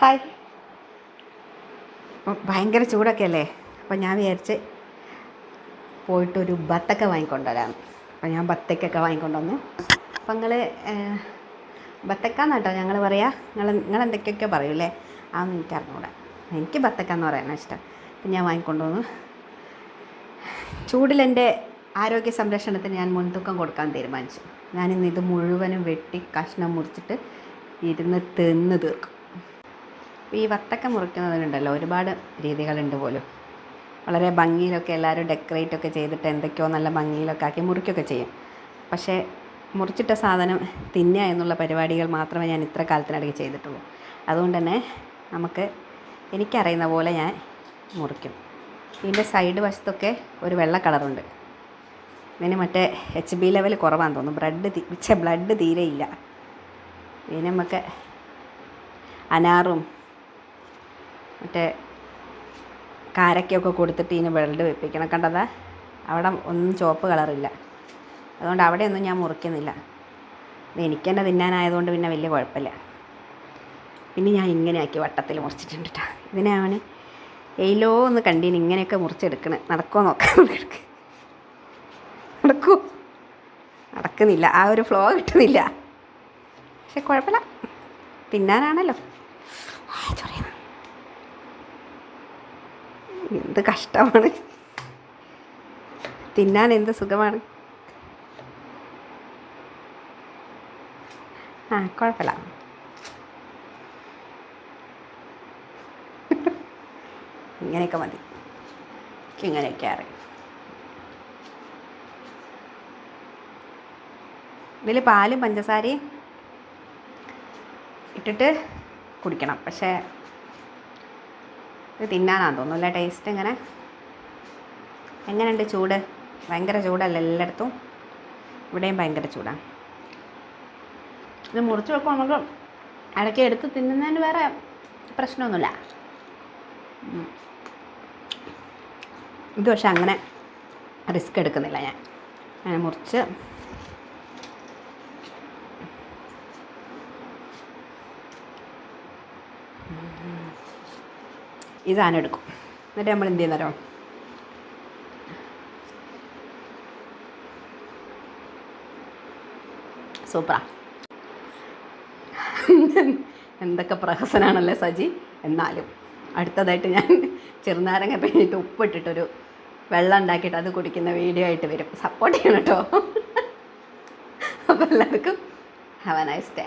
Hi. ഭയങ്കര ചൂടൊക്കെ അല്ലേ? അപ്പം ഞാൻ വിചാരിച്ച് പോയിട്ടൊരു ബത്തക്ക വാങ്ങിക്കൊണ്ടുവരാം. അപ്പം ഞാൻ ബത്തക്കൊക്കെ വാങ്ങിക്കൊണ്ടുവന്നു. അപ്പം നിങ്ങൾ ബത്തക്കാന്ന് കേട്ടോ ഞങ്ങൾ പറയാം. നിങ്ങൾ നിങ്ങൾ എന്തൊക്കെയൊക്കെ പറയൂലേ അതൊന്നും എനിക്ക് അറിഞ്ഞൂടാ. എനിക്ക് ബത്തക്കാന്ന് പറയാനാണ് ഇഷ്ടം. അപ്പം ഞാൻ വാങ്ങിക്കൊണ്ടുവന്നു. ചൂടിലെന്റെ ആരോഗ്യ സംരക്ഷണത്തിന് ഞാൻ മുൻതൂക്കം കൊടുക്കാൻ തീരുമാനിച്ചു. ഞാനിന്ന് ഇത് മുഴുവനും വെട്ടി കഷ്ണം മുറിച്ചിട്ട് ഇരുന്ന് തിന്ന് തീർക്കും. ഈ വത്തക്ക മുറിക്കുന്നതിനുണ്ടല്ലോ ഒരുപാട് രീതികളുണ്ട് പോലും. വളരെ ഭംഗിയിലൊക്കെ എല്ലാവരും ഡെക്കറേറ്റ് ഒക്കെ ചെയ്തിട്ട് എന്തൊക്കെയോ നല്ല ഭംഗിയിലൊക്കെ ആക്കി മുറിക്കുകയൊക്കെ ചെയ്യും. പക്ഷേ മുറിച്ചിട്ട സാധനം തിന്നുക എന്നുള്ള പരിപാടികൾ മാത്രമേ ഞാൻ ഇത്ര കാലത്തിനിടയ്ക്ക് ചെയ്തിട്ടുള്ളൂ. അതുകൊണ്ട് തന്നെ നമുക്ക് എനിക്കറിയുന്ന പോലെ ഞാൻ മുറിക്കും. ഇതിന്റെ സൈഡ് വശത്തൊക്കെ ഒരു വെള്ള കളറുണ്ട്. ഇതിന് മറ്റേ എച്ച് ബി ലെവൽ കുറവാന്ന് തോന്നുന്നു. ബ്ലഡ് തീ ബ്ലഡ് തീരെ ഇല്ല. ഇതിന് നമുക്ക് അനാറും മറ്റേ കാരക്കൊക്കെ കൊടുത്തിട്ട് ഇതിന് വെള്ളം വെപ്പിക്കണം. കണ്ടതാ? അവിടെ ഒന്നും ചുവപ്പ് കളറില്ല. അതുകൊണ്ട് അവിടെയൊന്നും ഞാൻ മുറിക്കുന്നില്ല. ഇത് എനിക്ക് തന്നെ തിന്നാനായതുകൊണ്ട് പിന്നെ വലിയ കുഴപ്പമില്ല. പിന്നെ ഞാൻ ഇങ്ങനെയാക്കി വട്ടത്തിൽ മുറിച്ചിട്ടുണ്ട് കേട്ടോ ഇതിനെ അവന് എയിലോ ഒന്ന് കണ്ടീന് ഇങ്ങനെയൊക്കെ മുറിച്ചെടുക്കണേ. നടക്കുമോ നോക്കാം. നടക്കൂ. നടക്കുന്നില്ല. ആ ഒരു ഫ്ലോ കിട്ടുന്നില്ല. പക്ഷെ കുഴപ്പമില്ല. തിന്നാനാണല്ലോ. ചൊറിയുന്നു. എന്ത് കഷ്ടമാണ്. തിന്നാൻ എന്ത് സുഖമാണ്. ആ കുഴപ്പമില്ല. ഇങ്ങനെയൊക്കെ മതി. എനിക്ക് ഇങ്ങനെയൊക്കെ അറിയാം. ഇതിൽ പാലും പഞ്ചസാരയും ഇട്ടിട്ട് കുടിക്കണം. പക്ഷേ ഇത് തിന്നാനാന്ന് തോന്നുന്നു അല്ലേ? ടേസ്റ്റ് ഇങ്ങനെ. എങ്ങനെയുണ്ട് ചൂട്? ഭയങ്കര ചൂടല്ല എല്ലായിടത്തും? ഇവിടെയും ഭയങ്കര ചൂടാണ് ഇത് മുറിച്ച് വെക്കുമ്പോൾ നമുക്ക് ഇടയ്ക്ക് എടുത്ത് തിന്നുന്നതിന് വേറെ പ്രശ്നമൊന്നുമില്ല. ഇത് പക്ഷെ അങ്ങനെ റിസ്ക് എടുക്കുന്നില്ല ഞാൻ. അങ്ങനെ മുറിച്ച്. ഈ സാധനം എടുക്കും. എന്നിട്ട് നമ്മൾ എന്ത് ചെയ്യുന്നോ സൂപ്പറാ. എന്തൊക്കെ പ്രഹസനാണല്ലേ സജി? എന്നാലും അടുത്തതായിട്ട് ഞാൻ ചെറുനാരങ്ങ പിഴിഞ്ഞിട്ട് ഉപ്പിട്ടിട്ടൊരു വെള്ളം ഉണ്ടാക്കിയിട്ട് അത് കുടിക്കുന്ന വീഡിയോ ആയിട്ട് വരും. സപ്പോർട്ട് ചെയ്യണം കേട്ടോ. അപ്പോൾ എല്ലാവർക്കും ഹാവ് എ നൈസ് ഡേ